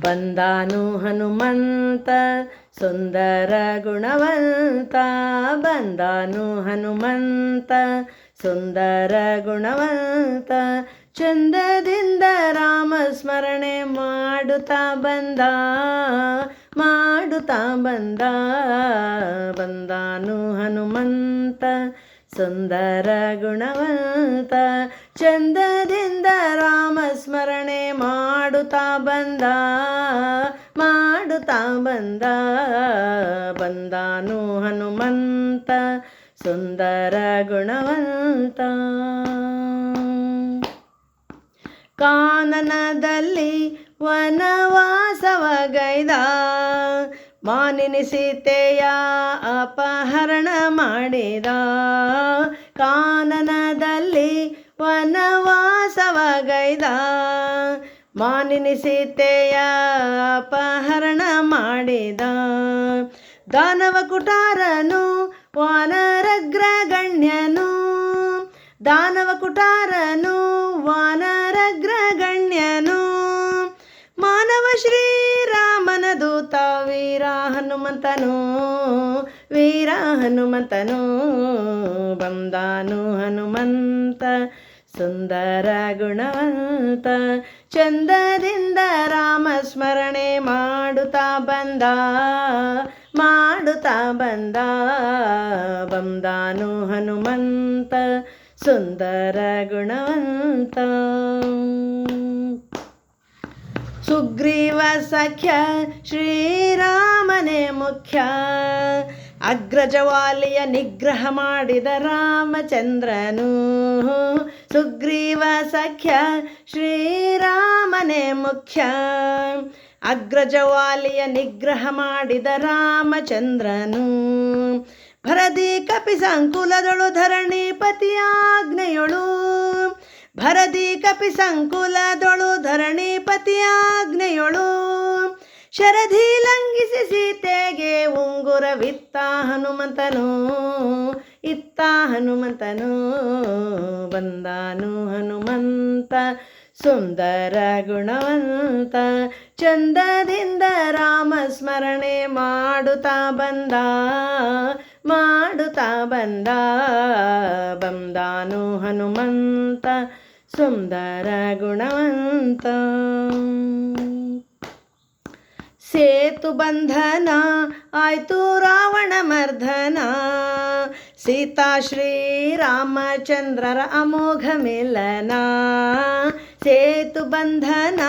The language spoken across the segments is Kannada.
ಬಂದಾನು ಹನುಮಂತ, ಸುಂದರ ಗುಣವಂತ. ಬಂದಾನು ಹನುಮಂತ, ಸುಂದರ ಗುಣವಂತ. ಚಂದದಿಂದ ರಾಮ ಸ್ಮರಣೆ ಮಾಡುತ್ತಾ ಬಂದ ಮಾಡುತ್ತಾ ಬಂದ. ಬಂದಾನು ಹನುಮಂತ ಸುಂದರ ಗುಣವಂತ, ಚಂದದಿಂದ ರಾಮ ಸ್ಮರಣೆ ಮಾಡುತ್ತಾ ಬಂದ ಮಾಡುತ್ತಾ ಬಂದ, ಬಂದಾನು ಹನುಮಂತ, ಸುಂದರ ಗುಣವಂತ. ಕಾನನದಲ್ಲಿ ವನವಾಸವಗೈದ ಮಾನಿನಿ ಸೀತೆಯ ಅಪಹರಣ ಮಾಡಿದ. ಕಾನನದಲ್ಲಿ ವನವಾಸವಗೈದ. ಮಾನಿನಿ ಸೀತೆಯ ಅಪಹರಣ ಮಾಡಿದ. ದಾನವ ಕುಟಾರನು, ವಾನರಗ್ರಗಣ್ಯನು. ದಾನವ ಕುಟಾರನು, ವಾನರಗ್ರಗಣ್ಯನು. ಮಾನವ ಶ್ರೀರಾಮನ ದೂತ ವೀರ ಹನುಮಂತನು ವೀರ ಹನುಮಂತನು ಬಂದಾನು ಹನುಮಂತ, ಸುಂದರ ಗುಣವಂತ, ಚಂದದಿಂದ ರಾಮ ಸ್ಮರಣೆ ಮಾಡುತ್ತಾ ಬಂದ ಮಾಡುತ್ತಾ ಬಂದ, ಬಂದಾನು ಹನುಮಂತ, ಸುಂದರ ಗುಣವಂತ. ಸುಗ್ರೀವ ಸಖ್ಯ, ಶ್ರೀರಾಮನೇ ಮುಖ್ಯ. ಅಗ್ರಜವಾಲಿಯ ನಿಗ್ರಹ ಮಾಡಿದ ರಾಮಚಂದ್ರನು. ಸುಗ್ರೀವ ಸಖ್ಯ, ಶ್ರೀರಾಮನೇ ಮುಖ್ಯ. ಅಗ್ರಜವಾಲಿಯ ನಿಗ್ರಹ ಮಾಡಿದ ರಾಮಚಂದ್ರನು. ಭರದಿ ಕಪಿ ಸಂಕುಲದಳು ಧರಣಿ ಪತಿಯಾಜ್ಞೆಯೊಳು ಭರದಿ ಕಪಿ ಸಂಕುಲದೊಳು ಧರಣಿ ಪತಿಯಾಜ್ಞೆಯೊಳು ಶರಧಿ ಲಂಘಿಸಿ ಸೀತೆಗೆ ಉಂಗುರವಿತ್ತ ಹನುಮಂತನು, ಇತ್ತ ಹನುಮಂತನು ಬಂದಾನು ಹನುಮಂತ ಸುಂದರ ಗುಣವಂತ. ಚಂದದಿಂದ ರಾಮ ಸ್ಮರಣೆ ಮಾಡುತ್ತಾ ಬಂದ ಮಾಡುತ್ತಾ ಬಂದ, ಬಂದಾನು ಹನುಮಂತ. ಸುಂದರ ಗುಣವಂತ ಸೇತು ಬಂಧನ ಆಯ್ತು ರಾವಣ ಮರ್ಧನ ಸೀತಾ ಶ್ರೀರಾಮಚಂದ್ರರ ಅಮೋಘ ಮಿಲನ ಸೇತು ಬಂಧನ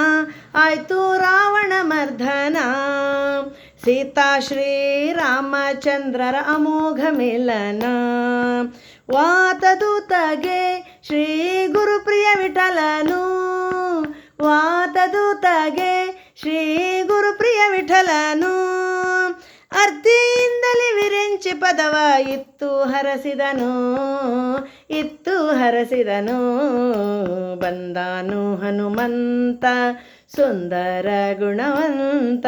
ಆಯ್ತು ರಾವಣ ಮರ್ಧನ ಸೀತಾ ಶ್ರೀರಾಮಚಂದ್ರರ ಅಮೋಘ ಮಿಲನ ವಾತದೂತಗೆ ವಿಠಲನು. ಅರ್ಧಿಯಿಂದಲೇ ವಿರೆಂಚಿ ಪದವ ಇತ್ತು ಹರಸಿದನು ಇತ್ತು ಹರಸಿದನು. ಬಂದಾನು ಹನುಮಂತ, ಸುಂದರ ಗುಣವಂತ.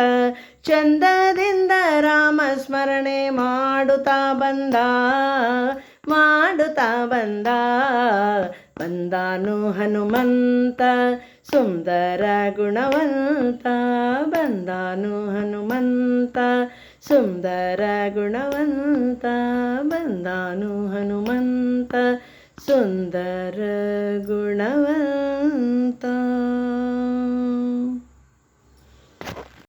ಚಂದದಿಂದ ರಾಮ ಸ್ಮರಣೆ ಮಾಡುತ್ತಾ ಬಂದ. ಮಾಡುತ್ತಾ ಬಂದ. ಬಂದಾನು ಹನುಮಂತ ಸುಂದರ ಗುಣವಂತ. ಬಂದಾನು ಹನುಮಂತ ಸುಂದರ ಗುಣವಂತ. ಬಂದಾನು ಹನುಮಂತ ಸುಂದರ ಗುಣವಂತ.